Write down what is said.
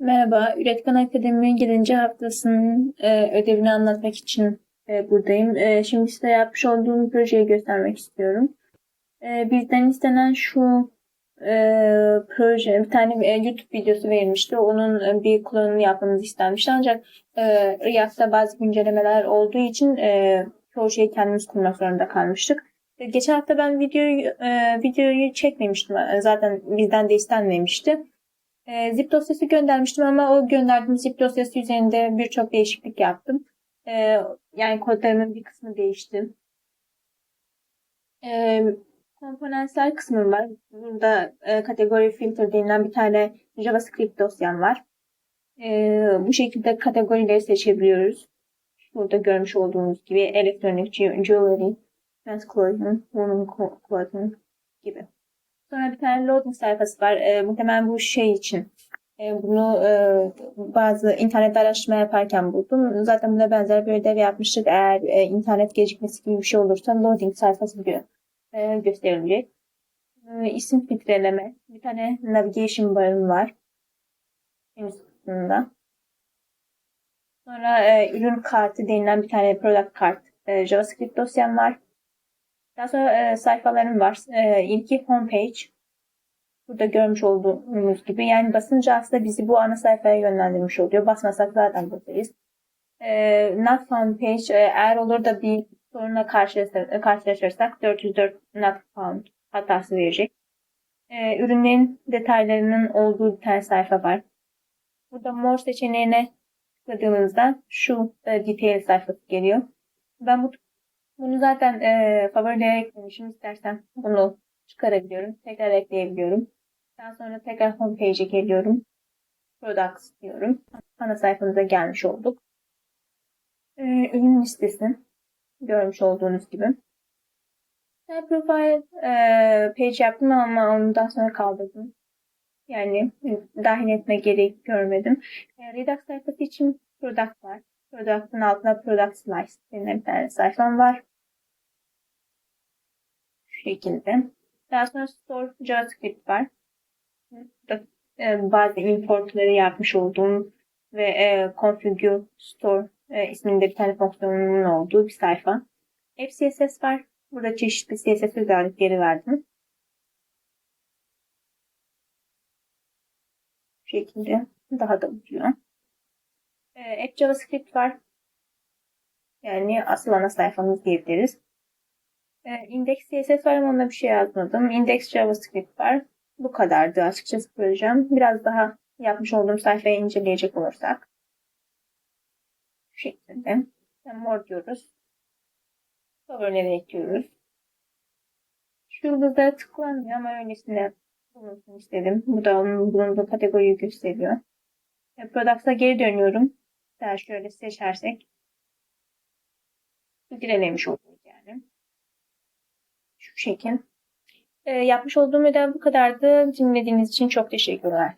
Merhaba, Üretken Akademi 7. haftasının e, ödevini anlatmak için e, buradayım. E, şimdi size yapmış olduğum projeyi göstermek istiyorum. E, bizden istenen şu e, proje, bir tane e, YouTube videosu verilmişti. Onun e, bir klonunu yapmamız istenmişti. Ancak e, React'ta bazı güncellemeler olduğu için e, çoğu şeyi kendimiz kurmak zorunda kalmıştık. E, Geçen hafta ben videoyu e, videoyu çekmemiştim. E, Zaten bizden de istenmemişti. E, zip dosyası göndermiştim ama o gönderdiğim zip dosyası üzerinde birçok değişiklik yaptım. E, yani kodlarımın bir kısmı değişti. E, komponentler kısmı var. Burada e, kategori filter denilen bir tane JavaScript dosyam var. E, bu şekilde kategorileri seçebiliyoruz. Burada görmüş olduğunuz gibi elektronik, jewelry, men's clothing, women clothing gibi. Sonra bir tane loading sayfası var. E, muhtemelen bu şey için. E, bunu e, bazı internet araştırma yaparken buldum. Zaten buna benzer bir ödev yapmıştık. Eğer e, internet gecikmesi gibi bir şey olursa loading sayfası gö e, gösterilecek. E, isim filtreleme. Bir tane navigation barım var. En üst kısmında. Sonra e, ürün kartı denilen bir tane product kart e, JavaScript dosyam var. Daha sonra e, sayfalarım var. E, ilki homepage. Burada görmüş olduğunuz gibi. Yani basınca aslında bizi bu ana sayfaya yönlendirmiş oluyor. Basmasak zaten buradayız. E, not homepage. E, eğer olur da bir sorunla karşılaşırsak, karşılaşırsak 404 not found hatası verecek. E, ürünlerin detaylarının olduğu bir tane sayfa var. Burada more seçeneğine tıkladığımızda şu e, detail sayfası geliyor. Ben bu bunu zaten e, favorilere eklemişim. İstersen bunu çıkarabiliyorum. Tekrar ekleyebiliyorum. Daha sonra tekrar homepage'e geliyorum. Products diyorum. Ana sayfamıza gelmiş olduk. E, ürün listesi. Görmüş olduğunuz gibi. Ben profile e, page yaptım ama ondan sonra kaldırdım. Yani dahil etme gerek görmedim. E, Redux sayfası için product var. Product'ın altında product slice denilen bir tane sayfam var. Şu şekilde. Daha sonra store JavaScript var. E, bazı importları yapmış olduğum ve e, configure store e, isminde bir tane fonksiyonunun olduğu bir sayfa. App CSS var. Burada çeşitli CSS özellikleri verdim. Bu şekilde daha da uzuyor. E, App JavaScript var. Yani asıl ana sayfamız diyebiliriz. E, index CSS var ama bir şey yazmadım. Index JavaScript var. Bu kadardı açıkçası projem. Biraz daha yapmış olduğum sayfayı inceleyecek olursak. Şu şekilde. More diyoruz. Cover'leri ekliyoruz. Şu yıldızlara tıklanmıyor ama öylesine bulunsun istedim. Bu da onun bulunduğu kategoriyi gösteriyor. E, Products'a geri dönüyorum. Daha şöyle seçersek oluyoruz yani. Şu şekil. E, yapmış olduğum ödev bu kadardı. Dinlediğiniz için çok teşekkürler.